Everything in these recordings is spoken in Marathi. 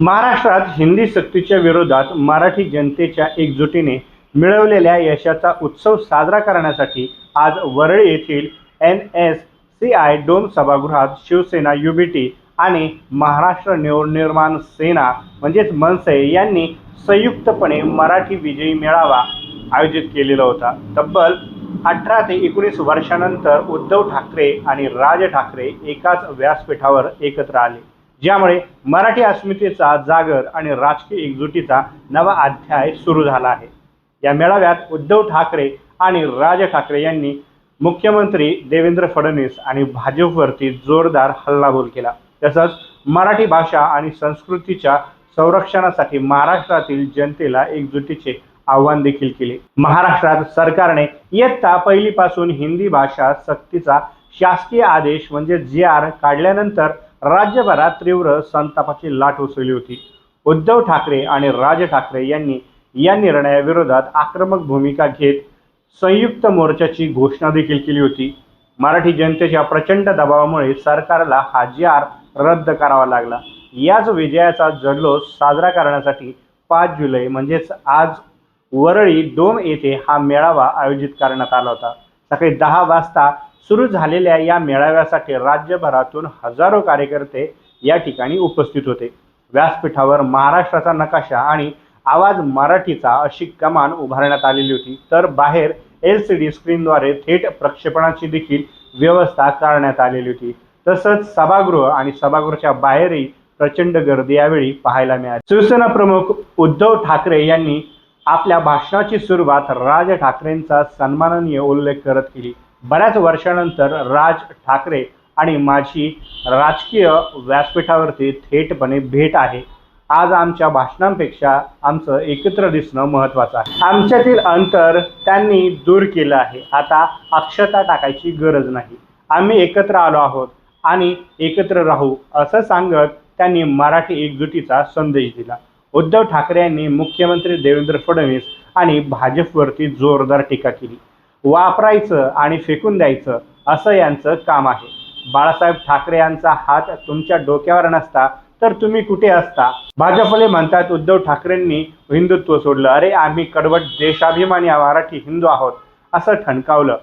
महाराष्ट्रात हिंदी सक्तीच्या विरोधात मराठी जनतेच्या एकजुटीने मिळवलेल्या यशाचा उत्सव साजरा करण्यासाठी आज वरळी येथील N S C I dome सभागृहात शिवसेना युबीटी आणि महाराष्ट्र नवनिर्माण सेना म्हणजेच मनसे यांनी संयुक्तपणे मराठी विजयी मेळावा आयोजित केलेला होता. तब्बल अठरा ते एकोणीस वर्षानंतर उद्धव ठाकरे आणि राज ठाकरे एकाच व्यासपीठावर एकत्र आले. ज्यामुळे मराठी अस्मितेचा जागर आणि राजकीय एकजुटीचा नवा अध्याय सुरू झाला आहे. या मेळाव्यात उद्धव ठाकरे आणि राज ठाकरे यांनी मुख्यमंत्री देवेंद्र फडणवीस आणि भाजपवरती जोरदार हल्लाबोल केला. तसंच मराठी भाषा आणि संस्कृतीच्या संरक्षणासाठी महाराष्ट्रातील जनतेला एकजुटीचे आव्हान देखील केले. महाराष्ट्रात सरकारने इयत्ता पहिलीपासून हिंदी भाषा सक्तीचा शासकीय आदेश म्हणजे जी आर काढल्यानंतर राज्यभरात तीव्र संतापाची लाट उसळली होती. उद्धव ठाकरे आणि राज ठाकरे यांनी या निर्णयाविरोधात आक्रमक भूमिका घेत संयुक्त मोर्चाची घोषणा देखील केली होती. मराठी जनतेच्या प्रचंड दबावामुळे सरकारला हा जी आर रद्द करावा लागला. याच विजयाचा जल्लोष साजरा करण्यासाठी पाच जुलै म्हणजेच आज वरळी डोम येथे हा मेळावा आयोजित करण्यात आला होता. सकाळी दहा वाजता सुरू झालेल्या या मेळाव्यासाठी राज्यभरातून हजारो कार्यकर्ते या ठिकाणी उपस्थित होते. व्यासपीठावर महाराष्ट्राचा नकाशा आणि आवाज मराठीचा अशी कमान उभारण्यात आलेली होती. तर बाहेर एल सी डी स्क्रीनद्वारे थेट प्रक्षेपणाची देखील व्यवस्था करण्यात आलेली होती. तसंच सभागृह आणि सभागृहाच्या बाहेरही प्रचंड गर्दी यावेळी पाहायला मिळाली. शिवसेना प्रमुख उद्धव ठाकरे यांनी आपल्या भाषणाची सुरुवात राज ठाकरेंचा सन्माननीय उल्लेख करत केली. बऱ्याच वर्षानंतर राज ठाकरे आणि माझी राजकीय व्यासपीठावरती थेटपणे भेट आहे. आज आमच्या भाषणांपेक्षा आमचं एकत्र दिसणं महत्त्वाचं आहे. आमच्यातील अंतर त्यांनी दूर केलं आहे. आता अक्षता टाकायची गरज नाही. आम्ही एकत्र आलो आहोत आणि एकत्र राहू असं सांगत त्यांनी मराठी एकजुटीचा संदेश दिला. उद्धव ठाकरे यांनी मुख्यमंत्री देवेंद्र फडणवीस आणि भाजपवरती जोरदार टीका केली. वापरायचं आणि फेकून द्यायचं असं यांचं काम आहे. बाळासाहेब ठाकरे यांचा हात तुमच्या डोक्यावर नसता तर तुम्ही कुठे असता? भाजपले म्हणतात उद्धव ठाकरेंनी हिंदुत्व सोडलं. अरे आम्ही कडवट देशाभिमानी मराठी हिंदू आहोत असं ठणकावलं.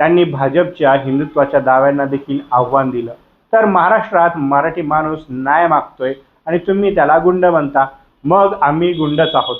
त्यांनी भाजपच्या हिंदुत्वाच्या दाव्यांना देखील आव्हान दिलं. तर महाराष्ट्रात मराठी माणूस न्याय मागतोय आणि तुम्ही त्याला गुंड म्हणता. मग आम्ही गुंडच आहोत.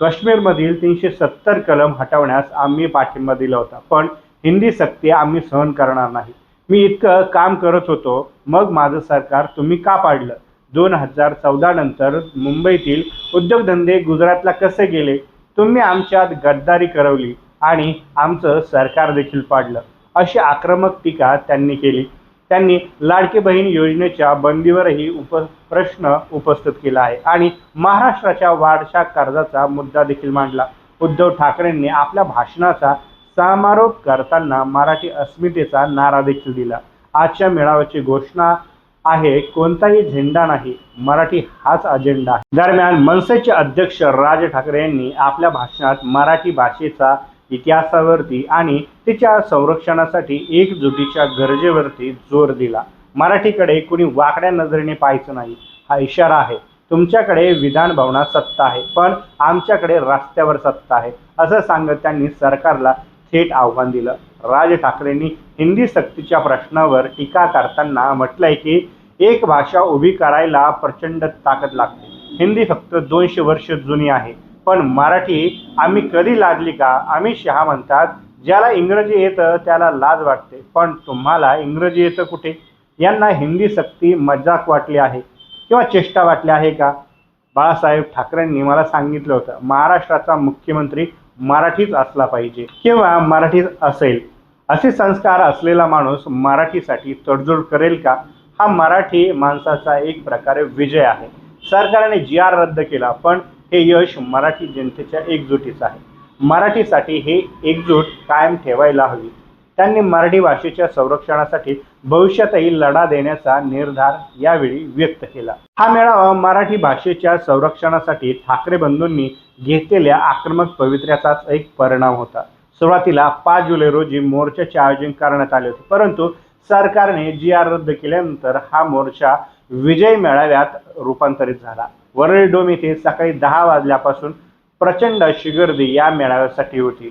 काश्मीरमधील तीनशे सत्तर कलम हटवण्यास आम्ही पाठिंबा दिला होता. पण हिंदी सक्ती आम्ही सहन करणार नाही. मी इतकं काम करत होतो मग माझं सरकार तुम्ही का पाडलं? दोन हजार चौदा नंतर मुंबईतील उद्योगधंदे गुजरातला कसे गेले? तुम्ही आमच्यात गद्दारी करवली आणि आमचं सरकार देखील पाडलं. अशी आक्रमक टीका त्यांनी केली. त्यांनी लाडकी बहीण योजनेच्या बंदीवरही उप प्रश्न उपस्थित केला आहे. आणि महाराष्ट्राच्या वाढशा कर्जाचा मुद्दा देखील मांडला. उद्धव ठाकरेंनी आपल्या भाषणाचा समारोप करताना मराठी अस्मितेचा नारा देखील दिला. आजच्या मेळाव्याची घोषणा आहे कोणताही झेंडा नाही मराठी हाच अजेंडा आहे. दरम्यान मनसेचे अध्यक्ष राज ठाकरे यांनी आपल्या भाषणात मराठी भाषेचा इतिहासावरती आणि तिच्या संरक्षणासाठी एकजुटीच्या गरजेवरती जोर दिला. मराठीकडे कुणी वाकड्या नजरेने पाहायचं नाही. हा इशारा आहे. तुमच्याकडे विधान भवनात सत्ता आहे पण आमच्याकडे रस्त्यावर सत्ता आहे असं सांगत त्यांनी सरकारला थेट आव्हान दिलं. राज ठाकरेंनी हिंदी सक्तीच्या प्रश्नावर टीका करताना म्हटलंय की एक भाषा उभी करायला प्रचंड ताकद लागते. हिंदी फक्त दोनशे वर्ष जुनी आहे. पण मराठी आम्ही कधी लाजली का? आम्ही शहा म्हणतात ज्याला इंग्रजी येतं त्याला लाज वाटते. पण तुम्हाला इंग्रजी येतं कुठे? यांना हिंदी सक्ती मजाक वाटली आहे किंवा चेष्टा वाटली आहे का? बाळासाहेब ठाकरेंनी मला सांगितलं होतं महाराष्ट्राचा मुख्यमंत्री मराठीच असला पाहिजे किंवा मराठीच असेल. असे संस्कार असलेला माणूस मराठीसाठी तडजोड करेल का? हा मराठी माणसाचा एक प्रकारे विजय आहे. सरकारने जी आर रद्द केला पण हे यश मराठी जनतेच्या एकजुटीचं आहे. मराठीसाठी हे एकजूट कायम ठेवायला हवी. त्यांनी मराठी भाषेच्या संरक्षणासाठी भविष्यातही लढा देण्याचा निर्धार यावेळी व्यक्त केला. हा मेळावा मराठी भाषेच्या संरक्षणासाठी ठाकरे बंधूंनी घेतलेल्या आक्रमक पवित्र्याचाच एक परिणाम होता. सुरुवातीला पाच जुलै रोजी मोर्चाचे आयोजन करण्यात आले होते. परंतु सरकारने जी आर रद्द केल्यानंतर हा मोर्चा विजय मेळाव्यात रूपांतरित झाला. वरळी डोम येथे सकाळी दहा वाजल्यापासून प्रचंड अशी गर्दी या मेळाव्यासाठी होती.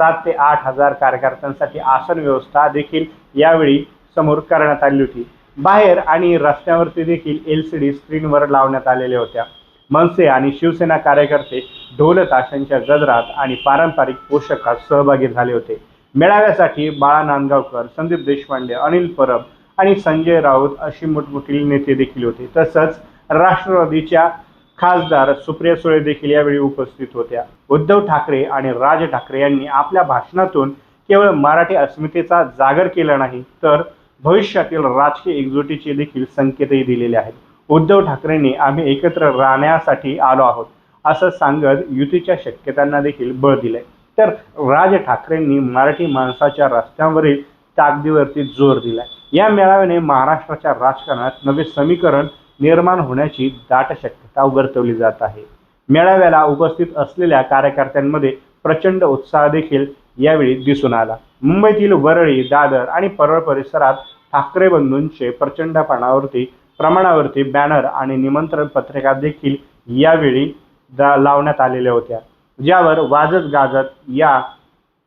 सात ते आठ हजार कार्यकर्त्यांसाठी आसन व्यवस्था देखील यावेळी समोर करण्यात आली होती. बाहेर आणि रस्त्यावरती देखील एल सी डी स्क्रीनवर लावण्यात आलेल्या होत्या. मनसे आणि शिवसेना कार्यकर्ते ढोल ताशांच्या गजरात आणि पारंपरिक पोषकात सहभागी झाले होते. मेळाव्यासाठी बाळा नांदगावकर संदीप देशपांडे अनिल परब आणि संजय राऊत अशी मोठमोठी नेते देखील होते. तसंच राष्ट्रवादीच्या खासदार सुप्रिया सुळे देखील यावेळी उपस्थित होत्या. उद्धव ठाकरे आणि राज ठाकरे यांनी आपल्या भाषणातून केवळ मराठी अस्मितेचा जागर केला नाही तर भविष्यातील राजकीय एकजुटीचे देखील संकेतही दिलेले आहेत. उद्धव ठाकरेंनी आम्ही एकत्र राहण्यासाठी आलो आहोत असं सांगत युतीच्या शक्यतांना देखील बळ दिले तर राज ठाकरेंनी मराठी माणसाच्या रस्त्यांवरील ताकदीवरती जोर दिलाय. या मेळाव्याने महाराष्ट्राच्या राजकारणात नवे समीकरण निर्माण होण्याची दाट शक्यता वर्तवली जात आहे. मेळाव्याला उपस्थित असलेल्या कार्यकर्त्यांमध्ये प्रचंड उत्साह देखील यावेळी दिसून आला. मुंबईतील वरळी दादर आणि परळ परिसरात ठाकरे बंधूंचे प्रचंडपणावरती प्रमाणावरती बॅनर आणि निमंत्रण पत्रिका देखील यावेळी दा लावण्यात आलेल्या होत्या. ज्यावर वाजत गाजत या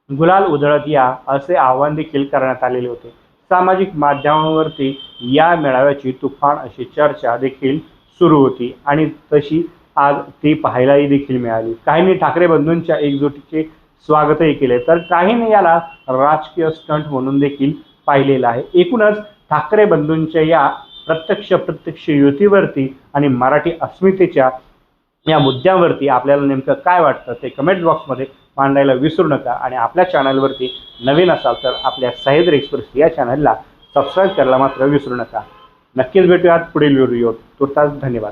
गुलाल उधळत या असे आवाहन देखील करण्यात आलेले होते. सामाजिक माध्यमांवरती या मेळाव्याची तुफान अशी चर्चा देखील सुरू होती. आणि तशी आज ती पाहायलाही देखील मिळाली. काहींनी ठाकरे बंधूंच्या एकजुटीचे स्वागतही केले. तर काहींनी याला राजकीय स्टंट म्हणून देखील पाहिलेलं आहे. एकूणच ठाकरे बंधूंच्या या प्रत्यक्ष प्रत्यक्ष युतीवरती आणि मराठी अस्मितेच्या या मुद्द्यावरती आपल्याला नेमकं काय वाटतं ते कमेंट बॉक्समध्ये मांडायला विसरू नका आणि आपल्या चॅनलवरती नवीन असाल तर आपल्या सह्याद्री एक्सप्रेस या चॅनलला सबस्क्राईब करायला मात्र विसरू नका. नक्कीच भेटूयात पुढील व्हिडिओ तुर्तास धन्यवाद.